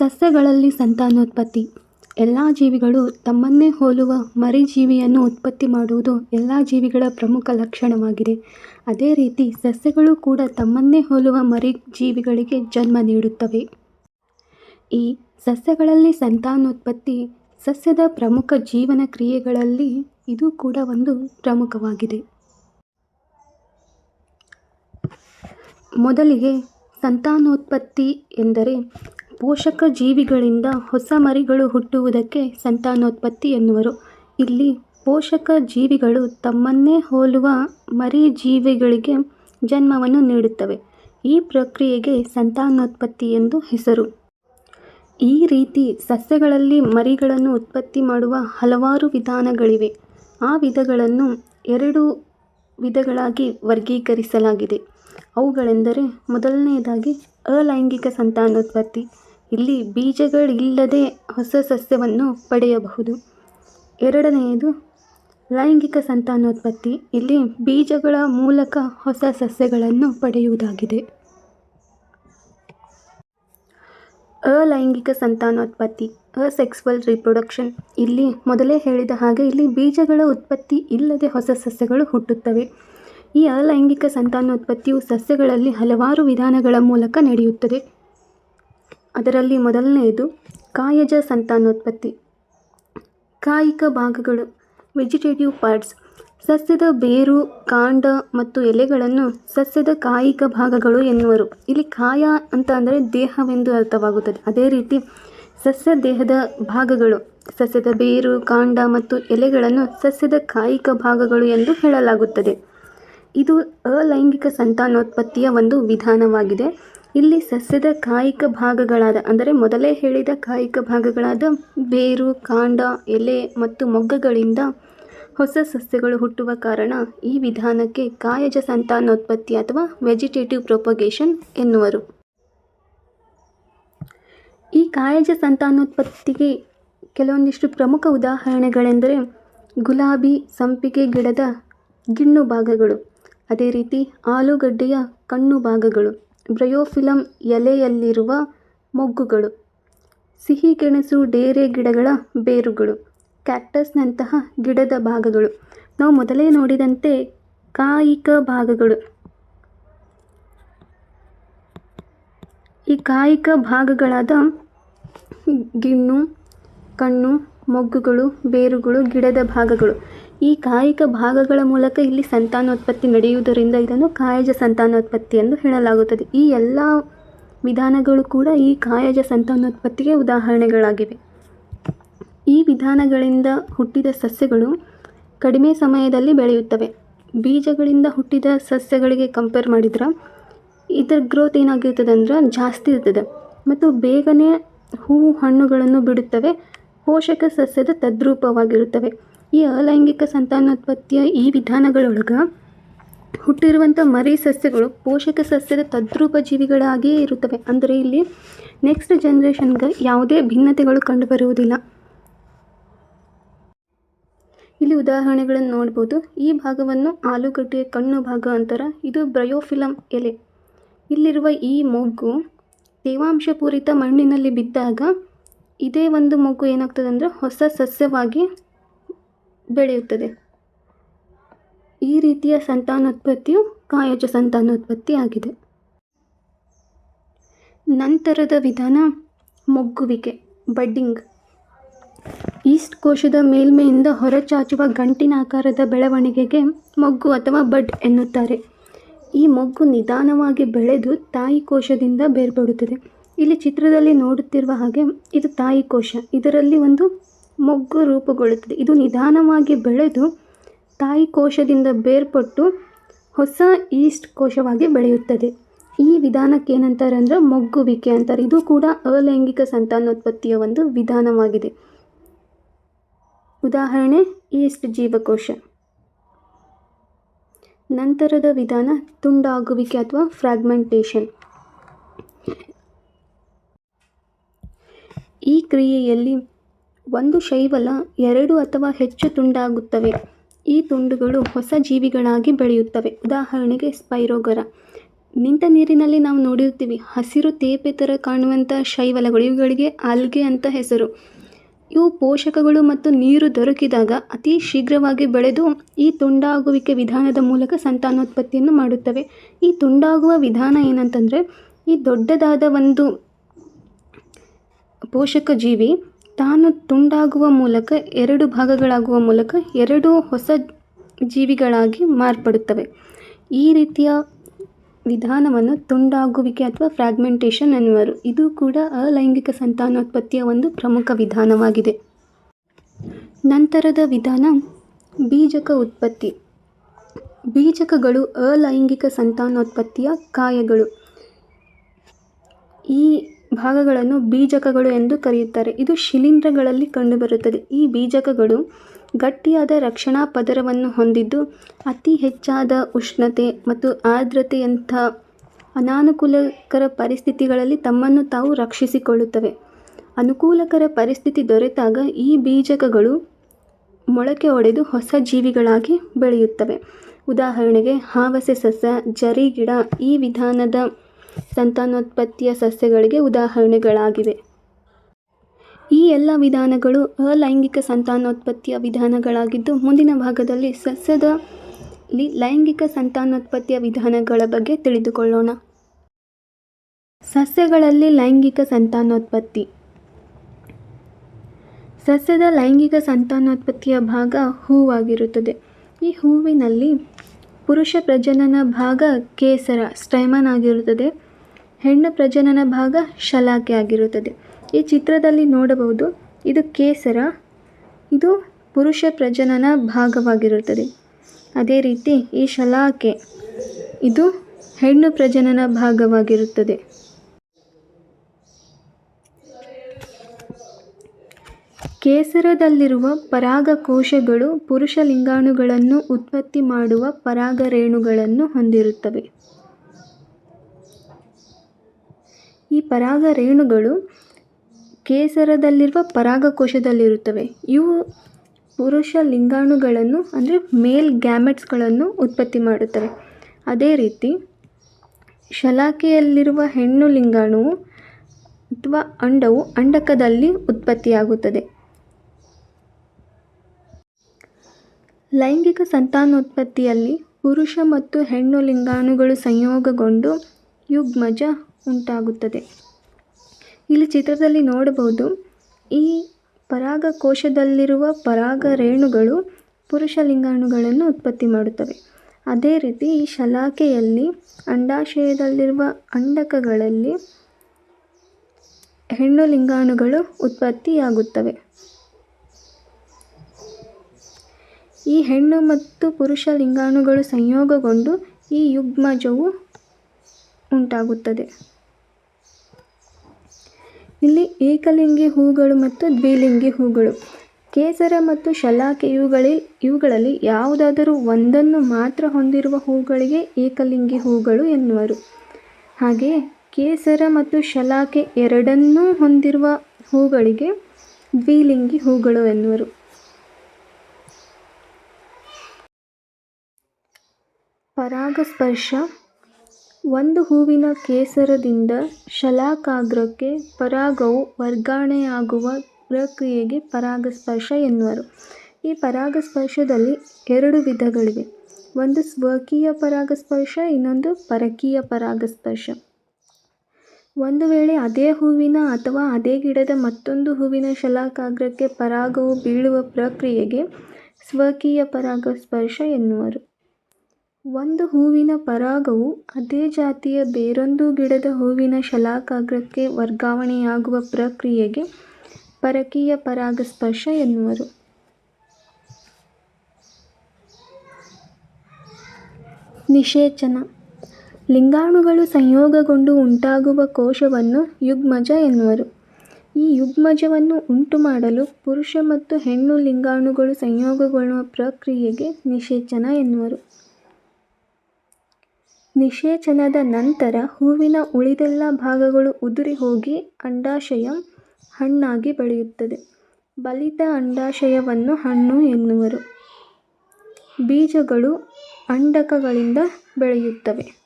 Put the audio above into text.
ಸಸ್ಯಗಳಲ್ಲಿ ಸಂತಾನೋತ್ಪತ್ತಿ. ಎಲ್ಲ ಜೀವಿಗಳು ತಮ್ಮನ್ನೇ ಹೋಲುವ ಮರಿಜೀವಿಯನ್ನು ಉತ್ಪತ್ತಿ ಮಾಡುವುದು ಎಲ್ಲ ಜೀವಿಗಳ ಪ್ರಮುಖ ಲಕ್ಷಣವಾಗಿದೆ. ಅದೇ ರೀತಿ ಸಸ್ಯಗಳು ಕೂಡ ತಮ್ಮನ್ನೇ ಹೋಲುವ ಮರಿಜೀವಿಗಳಿಗೆ ಜನ್ಮ ನೀಡುತ್ತವೆ. ಈ ಸಸ್ಯಗಳಲ್ಲಿ ಸಂತಾನೋತ್ಪತ್ತಿ ಸಸ್ಯದ ಪ್ರಮುಖ ಜೀವನ ಕ್ರಿಯೆಗಳಲ್ಲಿ ಇದು ಕೂಡ ಒಂದು ಪ್ರಮುಖವಾಗಿದೆ. ಮೊದಲಿಗೆ ಸಂತಾನೋತ್ಪತ್ತಿ ಎಂದರೆ ಪೋಷಕ ಜೀವಿಗಳಿಂದ ಹೊಸ ಮರಿಗಳು ಹುಟ್ಟುವುದಕ್ಕೆ ಸಂತಾನೋತ್ಪತ್ತಿ ಎನ್ನುವರು. ಇಲ್ಲಿ ಪೋಷಕ ಜೀವಿಗಳು ತಮ್ಮನ್ನೇ ಹೋಲುವ ಮರಿ ಜೀವಿಗಳಿಗೆ ಜನ್ಮವನ್ನು ನೀಡುತ್ತವೆ. ಈ ಪ್ರಕ್ರಿಯೆಗೆ ಸಂತಾನೋತ್ಪತ್ತಿ ಎಂದು ಹೆಸರು. ಈ ರೀತಿ ಸಸ್ಯಗಳಲ್ಲಿ ಮರಿಗಳನ್ನು ಉತ್ಪತ್ತಿ ಮಾಡುವ ಹಲವಾರು ವಿಧಾನಗಳಿವೆ. ಆ ವಿಧಗಳನ್ನು ಎರಡು ವಿಧಗಳಾಗಿ ವರ್ಗೀಕರಿಸಲಾಗಿದೆ. ಅವುಗಳೆಂದರೆ, ಮೊದಲನೆಯದಾಗಿ ಅಲೈಂಗಿಕ ಸಂತಾನೋತ್ಪತ್ತಿ ಇಲ್ಲಿ ಬೀಜಗಳಿಲ್ಲದೆ ಹೊಸ ಸಸ್ಯವನ್ನು ಪಡೆಯಬಹುದು. ಎರಡನೆಯದು, ಲೈಂಗಿಕ ಸಂತಾನೋತ್ಪತ್ತಿ. ಇಲ್ಲಿ ಬೀಜಗಳ ಮೂಲಕ ಹೊಸ ಸಸ್ಯಗಳನ್ನು ಪಡೆಯುವುದಾಗಿದೆ. ಅಲೈಂಗಿಕ ಸಂತಾನೋತ್ಪತ್ತಿ, ಅಸೆಕ್ಸ್ವಲ್ ರಿಪ್ರೊಡಕ್ಷನ್. ಇಲ್ಲಿ ಮೊದಲೇ ಹೇಳಿದ ಹಾಗೆ ಇಲ್ಲಿ ಬೀಜಗಳ ಉತ್ಪತ್ತಿ ಇಲ್ಲದೆ ಹೊಸ ಸಸ್ಯಗಳು ಹುಟ್ಟುತ್ತವೆ. ಈ ಅಲೈಂಗಿಕ ಸಂತಾನೋತ್ಪತ್ತಿಯು ಸಸ್ಯಗಳಲ್ಲಿ ಹಲವಾರು ವಿಧಾನಗಳ ಮೂಲಕ ನಡೆಯುತ್ತದೆ. ಅದರಲ್ಲಿ ಮೊದಲನೆಯದು ಕಾಯಜ ಸಂತಾನೋತ್ಪತ್ತಿ. ಕಾಯಿಕ ಭಾಗಗಳು ವೆಜಿಟೇಟಿವ್ ಪಾರ್ಟ್ಸ್ ಸಸ್ಯದ ಬೇರು, ಕಾಂಡ ಮತ್ತು ಎಲೆಗಳನ್ನು ಸಸ್ಯದ ಕಾಯಿಕ ಭಾಗಗಳು ಎನ್ನುವರು. ಇಲ್ಲಿ ಕಾಯ ಅಂತ ಅಂದರೆ ದೇಹವೆಂದು ಅರ್ಥವಾಗುತ್ತದೆ. ಅದೇ ರೀತಿ ಸಸ್ಯ ದೇಹದ ಭಾಗಗಳು, ಸಸ್ಯದ ಬೇರು, ಕಾಂಡ ಮತ್ತು ಎಲೆಗಳನ್ನು ಸಸ್ಯದ ಕಾಯಿಕ ಭಾಗಗಳು ಎಂದು ಹೇಳಲಾಗುತ್ತದೆ. ಇದು ಅಲೈಂಗಿಕ ಸಂತಾನೋತ್ಪತ್ತಿಯ ಒಂದು ವಿಧಾನವಾಗಿದೆ. ಇಲ್ಲಿ ಸಸ್ಯದ ಕಾಯಿಕ ಭಾಗಗಳಾದ, ಅಂದರೆ ಮೊದಲೇ ಹೇಳಿದ ಕಾಯಿಕ ಭಾಗಗಳಾದ ಬೇರು, ಕಾಂಡ, ಎಲೆ ಮತ್ತು ಮೊಗ್ಗಗಳಿಂದ ಹೊಸ ಸಸ್ಯಗಳು ಹುಟ್ಟುವ ಕಾರಣ ಈ ವಿಧಾನಕ್ಕೆ ಕಾಯಜ ಸಂತಾನೋತ್ಪತ್ತಿ ಅಥವಾ ವೆಜಿಟೇಟಿವ್ ಪ್ರೊಪಗೇಷನ್ ಎನ್ನುವರು. ಈ ಕಾಯಜ ಸಂತಾನೋತ್ಪತ್ತಿಗೆ ಕೆಲವೊಂದಿಷ್ಟು ಪ್ರಮುಖ ಉದಾಹರಣೆಗಳೆಂದರೆ ಗುಲಾಬಿ, ಸಂಪಿಗೆ ಗಿಡದ ಗಿಣ್ಣು ಭಾಗಗಳು, ಅದೇ ರೀತಿ ಆಲೂಗಡ್ಡೆಯ ಕಣ್ಣು ಭಾಗಗಳು. ಬ್ರಯೋಫಿಲಮ್ ಎಲೆಯಲ್ಲಿರುವ ಮೊಗ್ಗುಗಳು ಸಿಹಿ ಗೆಣಸು ಡೇರೆ ಗಿಡಗಳ ಬೇರುಗಳು, ಕ್ಯಾಕ್ಟಸ್ನಂತಹ ಗಿಡದ ಭಾಗಗಳು. ನಾವು ಮೊದಲೇ ನೋಡಿದಂತೆ ಕಾಯಿಕ ಭಾಗಗಳು. ಈ ಕಾಯಿಕ ಭಾಗಗಳಾದ ಗಿಣ್ಣು, ಕಣ್ಣು ಮೊಗ್ಗುಗಳು, ಬೇರುಗಳು, ಗಿಡದ ಭಾಗಗಳು. ಈ ಕಾಯಿಕ ಭಾಗಗಳ ಮೂಲಕ ಇಲ್ಲಿ ಸಂತಾನೋತ್ಪತ್ತಿ ನಡೆಯುವುದರಿಂದ ಇದನ್ನು ಕಾಯಜ ಸಂತಾನೋತ್ಪತ್ತಿ ಎಂದು ಹೇಳಲಾಗುತ್ತದೆ. ಈ ಎಲ್ಲ ವಿಧಾನಗಳು ಕೂಡ ಈ ಕಾಯಜ ಸಂತಾನೋತ್ಪತ್ತಿಗೆ ಉದಾಹರಣೆಗಳಾಗಿವೆ. ಈ ವಿಧಾನಗಳಿಂದ ಹುಟ್ಟಿದ ಸಸ್ಯಗಳು ಕಡಿಮೆ ಸಮಯದಲ್ಲಿ ಬೆಳೆಯುತ್ತವೆ. ಬೀಜಗಳಿಂದ ಹುಟ್ಟಿದ ಸಸ್ಯಗಳಿಗೆ ಕಂಪೇರ್ ಮಾಡಿದ್ರೆ ಇದರ ಗ್ರೋತ್ ಏನಾಗಿರ್ತದೆ ಅಂದ್ರೆ ಜಾಸ್ತಿ ಇರ್ತದೆ. ಮತ್ತು ಬೇಗನೆ ಹೂವು, ಹಣ್ಣುಗಳನ್ನು ಬಿಡುತ್ತವೆ. ಪೋಷಕ ಸಸ್ಯದ ತದ್ರೂಪವಾಗಿರುತ್ತವೆ. ಈ ಅಲೈಂಗಿಕ ಸಂತಾನೋತ್ಪತ್ತಿಯ ಈ ವಿಧಾನಗಳೊಳಗೆ ಹುಟ್ಟಿರುವಂಥ ಮರಿ ಸಸ್ಯಗಳು ಪೋಷಕ ಸಸ್ಯದ ತದ್ರೂಪ ಜೀವಿಗಳಾಗಿಯೇ ಇರುತ್ತವೆ. ಅಂದರೆ ಇಲ್ಲಿ ನೆಕ್ಸ್ಟ್ ಜನ್ರೇಷನ್ಗೆ ಯಾವುದೇ ಭಿನ್ನತೆಗಳು ಕಂಡುಬರುವುದಿಲ್ಲ. ಇಲ್ಲಿ ಉದಾಹರಣೆಗಳನ್ನು ನೋಡ್ಬೋದು. ಈ ಭಾಗವನ್ನು ಆಲೂಗಡ್ಡೆಯ ಕಣ್ಣು ಭಾಗ ಅಂತಾರೆ. ಇದು ಬ್ರಯೋಫಿಲಮ್ ಎಲೆ. ಇಲ್ಲಿರುವ ಈ ಮೊಗ್ಗು ತೇವಾಂಶಪೂರಿತ ಮಣ್ಣಿನಲ್ಲಿ ಬಿದ್ದಾಗ ಇದೇ ಒಂದು ಮಗು ಏನಾಗ್ತದೆ ಅಂದರೆ ಹೊಸ ಸಸ್ಯವಾಗಿ ಬೆಳೆಯುತ್ತದೆ. ಈ ರೀತಿಯ ಸಂತಾನೋತ್ಪತ್ತಿಯು ಕಾಯಜ ಸಂತಾನೋತ್ಪತ್ತಿ ಆಗಿದೆ. ನಂತರದ ವಿಧಾನ ಮೊಗ್ಗುವಿಕೆ, ಬಡ್ಡಿಂಗ್. ಈಸ್ಟ್ ಕೋಶದ ಮೇಲ್ಮೆಯಿಂದ ಹೊರಚಾಚುವ ಗಂಟಿನ ಆಕಾರದ ಬೆಳವಣಿಗೆಗೆ ಮೊಗ್ಗು ಅಥವಾ ಬಡ್ ಎನ್ನುತ್ತಾರೆ. ಈ ಮೊಗ್ಗು ನಿಧಾನವಾಗಿ ಬೆಳೆದು ತಾಯಿ ಕೋಶದಿಂದ ಬೇರ್ಪಡುತ್ತದೆ. ಇಲ್ಲಿ ಚಿತ್ರದಲ್ಲಿ ನೋಡುತ್ತಿರುವ ಹಾಗೆ ಇದು ತಾಯಿ ಕೋಶ. ಇದರಲ್ಲಿ ಒಂದು ಮೊಗ್ಗು ರೂಪುಗೊಳ್ಳುತ್ತದೆ. ಇದು ನಿಧಾನವಾಗಿ ಬೆಳೆದು ತಾಯಿ ಕೋಶದಿಂದ ಬೇರ್ಪಟ್ಟು ಹೊಸ ಈಸ್ಟ್ ಕೋಶವಾಗಿ ಬೆಳೆಯುತ್ತದೆ. ಈ ವಿಧಾನಕ್ಕೆ ಏನಂತಾರೆ ಅಂದರೆ ಮೊಗ್ಗುವಿಕೆ ಅಂತಾರೆ. ಇದು ಕೂಡ ಅಲೈಂಗಿಕ ಸಂತಾನೋತ್ಪತ್ತಿಯ ಒಂದು ವಿಧಾನವಾಗಿದೆ. ಉದಾಹರಣೆ, ಈಸ್ಟ್ ಜೀವಕೋಶ. ನಂತರದ ವಿಧಾನ, ತುಂಡಾಗುವಿಕೆ ಅಥವಾ ಫ್ರಾಗ್ಮೆಂಟೇಷನ್. ಈ ಕ್ರಿಯೆಯಲ್ಲಿ ಒಂದು ಶೈವಲ, ಎರಡು ಅಥವಾ ಹೆಚ್ಚು ತುಂಡಾಗುತ್ತವೆ. ಈ ತುಂಡುಗಳು ಹೊಸ ಜೀವಿಗಳಾಗಿ ಬೆಳೆಯುತ್ತವೆ. ಉದಾಹರಣೆಗೆ ಸ್ಪೈರೋಗರ. ನಿಂತ ನೀರಿನಲ್ಲಿ ನಾವು ನೋಡಿರ್ತೀವಿ ಹಸಿರು ತೇಪೆ ಥರ ಕಾಣುವಂಥ ಶೈವಲಗಳು. ಇವುಗಳಿಗೆ ಆಲ್ಗೆ ಅಂತ ಹೆಸರು. ಇವು ಪೋಷಕಗಳು ಮತ್ತು ನೀರು ದೊರಕಿದಾಗ ಅತಿ ಶೀಘ್ರವಾಗಿ ಬೆಳೆದು ಈ ತುಂಡಾಗುವಿಕೆ ವಿಧಾನದ ಮೂಲಕ ಸಂತಾನೋತ್ಪತ್ತಿಯನ್ನು ಮಾಡುತ್ತವೆ. ಈ ತುಂಡಾಗುವ ವಿಧಾನ ಏನಂತಂದರೆ, ಈ ದೊಡ್ಡದಾದ ಒಂದು ಪೋಷಕ ಜೀವಿ ತಾನು ತುಂಡಾಗುವ ಮೂಲಕ ಎರಡು ಭಾಗಗಳಾಗುವ ಮೂಲಕ ಎರಡು ಹೊಸ ಜೀವಿಗಳಾಗಿ ಮಾರ್ಪಡುತ್ತವೆ. ಈ ರೀತಿಯ ವಿಧಾನವನ್ನು ತುಂಡಾಗುವಿಕೆ ಅಥವಾ ಫ್ರಾಗ್ಮೆಂಟೇಷನ್ ಎನ್ನುವರು. ಇದು ಕೂಡ ಅಲೈಂಗಿಕ ಸಂತಾನೋತ್ಪತ್ತಿಯ ಒಂದು ಪ್ರಮುಖ ವಿಧಾನವಾಗಿದೆ. ನಂತರದ ವಿಧಾನ ಬೀಜಕ ಉತ್ಪತ್ತಿ. ಬೀಜಕಗಳು ಅಲೈಂಗಿಕ ಸಂತಾನೋತ್ಪತ್ತಿಯ ಕಾಯಗಳು. ಈ ಭಾಗಗಳನ್ನು ಬೀಜಕಗಳು ಎಂದು ಕರೆಯುತ್ತಾರೆ. ಇದು ಶಿಲೀಂಧ್ರಗಳಲ್ಲಿ ಕಂಡುಬರುತ್ತದೆ. ಈ ಬೀಜಕಗಳು ಗಟ್ಟಿಯಾದ ರಕ್ಷಣಾ ಪದರವನ್ನು ಹೊಂದಿದ್ದು, ಅತಿ ಹೆಚ್ಚಾದ ಉಷ್ಣತೆ ಮತ್ತು ಆರ್ದ್ರತೆಯಂಥ ಅನಾನುಕೂಲಕರ ಪರಿಸ್ಥಿತಿಗಳಲ್ಲಿ ತಮ್ಮನ್ನು ತಾವು ರಕ್ಷಿಸಿಕೊಳ್ಳುತ್ತವೆ. ಅನುಕೂಲಕರ ಪರಿಸ್ಥಿತಿ ದೊರೆತಾಗ ಈ ಬೀಜಕಗಳು ಮೊಳಕೆ ಒಡೆದು ಹೊಸ ಜೀವಿಗಳಾಗಿ ಬೆಳೆಯುತ್ತವೆ. ಉದಾಹರಣೆಗೆ, ಹಾವಸೆ ಸಸ್ಯ, ಜರಿ ಗಿಡ ಈ ವಿಧಾನದ ಸಂತಾನೋತ್ಪತ್ತಿಯ ಸಸ್ಯಗಳಿಗೆ ಉದಾಹರಣೆಗಳಾಗಿವೆ. ಈ ಎಲ್ಲ ವಿಧಾನಗಳು ಅಲೈಂಗಿಕ ಸಂತಾನೋತ್ಪತ್ತಿಯ ವಿಧಾನಗಳಾಗಿದ್ದು, ಮುಂದಿನ ಭಾಗದಲ್ಲಿ ಸಸ್ಯದ ಲೈಂಗಿಕ ಸಂತಾನೋತ್ಪತ್ತಿಯ ವಿಧಾನಗಳ ಬಗ್ಗೆ ತಿಳಿದುಕೊಳ್ಳೋಣ. ಸಸ್ಯಗಳಲ್ಲಿ ಲೈಂಗಿಕ ಸಂತಾನೋತ್ಪತ್ತಿ. ಸಸ್ಯದ ಲೈಂಗಿಕ ಸಂತಾನೋತ್ಪತ್ತಿಯ ಭಾಗ ಹೂವಾಗಿರುತ್ತದೆ. ಈ ಹೂವಿನಲ್ಲಿ ಪುರುಷ ಪ್ರಜನನ ಭಾಗ ಕೇಸರ, ಸ್ಟೈಮನ್ ಆಗಿರುತ್ತದೆ. ಹೆಣ್ಣು ಪ್ರಜನನ ಭಾಗ ಶಲಾಕೆ ಆಗಿರುತ್ತದೆ. ಈ ಚಿತ್ರದಲ್ಲಿ ನೋಡಬಹುದು, ಇದು ಕೇಸರ, ಇದು ಪುರುಷ ಪ್ರಜನನ ಭಾಗವಾಗಿರುತ್ತದೆ. ಅದೇ ರೀತಿ ಈ ಶಲಾಕೆ, ಇದು ಹೆಣ್ಣು ಪ್ರಜನನ ಭಾಗವಾಗಿರುತ್ತದೆ. ಕೇಸರದಲ್ಲಿರುವ ಪರಾಗಕೋಶಗಳು ಪುರುಷ ಲಿಂಗಾಣುಗಳನ್ನು ಉತ್ಪತ್ತಿ ಮಾಡುವ ಪರಾಗರೇಣುಗಳನ್ನು ಹೊಂದಿರುತ್ತವೆ. ಈ ಪರಾಗರೇಣುಗಳು ಕೇಸರದಲ್ಲಿರುವ ಪರಾಗಕೋಶದಲ್ಲಿರುತ್ತವೆ. ಇವು ಪುರುಷ ಲಿಂಗಾಣುಗಳನ್ನು, ಅಂದರೆ ಮೇಲ್ ಗ್ಯಾಮೆಟ್ಸ್ಗಳನ್ನು ಉತ್ಪತ್ತಿ ಮಾಡುತ್ತವೆ. ಅದೇ ರೀತಿ ಶಲಾಕೆಯಲ್ಲಿರುವ ಹೆಣ್ಣು ಲಿಂಗಾಣುವು ಅಥವಾ ಅಂಡವು ಅಂಡಕದಲ್ಲಿ ಉತ್ಪತ್ತಿಯಾಗುತ್ತದೆ. ಲೈಂಗಿಕ ಸಂತಾನೋತ್ಪತ್ತಿಯಲ್ಲಿ ಪುರುಷ ಮತ್ತು ಹೆಣ್ಣು ಲಿಂಗಾಣುಗಳು ಸಂಯೋಗಗೊಂಡು ಯುಗ್ಮಜ ಉಂಟಾಗುತ್ತದೆ. ಇಲ್ಲಿ ಚಿತ್ರದಲ್ಲಿ ನೋಡಬಹುದು, ಈ ಪರಾಗಕೋಶದಲ್ಲಿರುವ ಪರಾಗರೇಣುಗಳು ಪುರುಷ ಲಿಂಗಾಣುಗಳನ್ನು ಉತ್ಪತ್ತಿ ಮಾಡುತ್ತವೆ. ಅದೇ ರೀತಿ ಈ ಶಲಾಕೆಯಲ್ಲಿ ಅಂಡಾಶಯದಲ್ಲಿರುವ ಅಂಡಕಗಳಲ್ಲಿ ಹೆಣ್ಣು ಲಿಂಗಾಣುಗಳು ಉತ್ಪತ್ತಿಯಾಗುತ್ತವೆ. ಈ ಹೆಣ್ಣು ಮತ್ತು ಪುರುಷ ಲಿಂಗಾಣುಗಳು ಸಂಯೋಗಗೊಂಡು ಈ ಯುಗ್ಮಜವು ಉಂಟಾಗುತ್ತದೆ. ಇಲ್ಲಿ ಏಕಲಿಂಗಿ ಹೂಗಳು ಮತ್ತು ದ್ವಿಲಿಂಗಿ ಹೂಗಳು. ಕೇಸರ ಮತ್ತು ಶಲಾಕೆ ಇವುಗಳಲ್ಲಿ ಇವುಗಳಲ್ಲಿ ಯಾವುದಾದರೂ ಒಂದನ್ನು ಮಾತ್ರ ಹೊಂದಿರುವ ಹೂಗಳಿಗೆ ಏಕಲಿಂಗಿ ಹೂಗಳು ಎನ್ನುವರು. ಹಾಗೆಯೇ ಕೇಸರ ಮತ್ತು ಶಲಾಕೆ ಎರಡನ್ನೂ ಹೊಂದಿರುವ ಹೂಗಳಿಗೆ ದ್ವಿಲಿಂಗಿ ಹೂಗಳು ಎನ್ನುವರು. ಪರಾಗಸ್ಪರ್ಶ ಒಂದು ಹೂವಿನ ಕೇಸರದಿಂದ ಶಲಾಕಾಗ್ರಕ್ಕೆ ಪರಾಗವು ವರ್ಗಾವಣೆಯಾಗುವ ಪ್ರಕ್ರಿಯೆಗೆ ಪರಾಗಸ್ಪರ್ಶ ಎನ್ನುವರು. ಈ ಪರಾಗಸ್ಪರ್ಶದಲ್ಲಿ ಎರಡು ವಿಧಗಳಿವೆ. ಒಂದು ಸ್ವಕೀಯ ಪರಾಗಸ್ಪರ್ಶ, ಇನ್ನೊಂದು ಪರಕೀಯ ಪರಾಗಸ್ಪರ್ಶ. ಒಂದು ವೇಳೆ ಅದೇ ಹೂವಿನ ಅಥವಾ ಅದೇ ಗಿಡದ ಮತ್ತೊಂದು ಹೂವಿನ ಶಲಾಕಾಗ್ರಕ್ಕೆ ಪರಾಗವು ಬೀಳುವ ಪ್ರಕ್ರಿಯೆಗೆ ಸ್ವಕೀಯ ಪರಾಗಸ್ಪರ್ಶ ಎನ್ನುವರು. ಒಂದು ಹೂವಿನ ಪರಾಗವು ಅದೇ ಜಾತಿಯ ಬೇರೊಂದು ಗಿಡದ ಹೂವಿನ ಶಲಾಕಾಗ್ರಕ್ಕೆ ವರ್ಗಾವಣೆಯಾಗುವ ಪ್ರಕ್ರಿಯೆಗೆ ಪರಕೀಯ ಪರಾಗಸ್ಪರ್ಶ ಎನ್ನುವರು. ನಿಷೇಚನ. ಲಿಂಗಾಣುಗಳು ಸಂಯೋಗಗೊಂಡು ಉಂಟಾಗುವ ಕೋಶವನ್ನು ಯುಗ್ಮಜ ಎನ್ನುವರು. ಈ ಯುಗ್ಮಜವನ್ನು ಉಂಟುಮಾಡಲು ಪುರುಷ ಮತ್ತು ಹೆಣ್ಣು ಲಿಂಗಾಣುಗಳು ಸಂಯೋಗಗೊಳ್ಳುವ ಪ್ರಕ್ರಿಯೆಗೆ ನಿಷೇಚನ ಎನ್ನುವರು. ನಿಷೇಚನದ ನಂತರ ಹೂವಿನ ಉಳಿದೆಲ್ಲ ಭಾಗಗಳು ಉದುರಿ ಹೋಗಿ ಅಂಡಾಶಯ ಹಣ್ಣಾಗಿ ಬೆಳೆಯುತ್ತದೆ. ಬಲಿತ ಅಂಡಾಶಯವನ್ನು ಹಣ್ಣು ಎನ್ನುವರು. ಬೀಜಗಳು ಅಂಡಕಗಳಿಂದ ಬೆಳೆಯುತ್ತವೆ.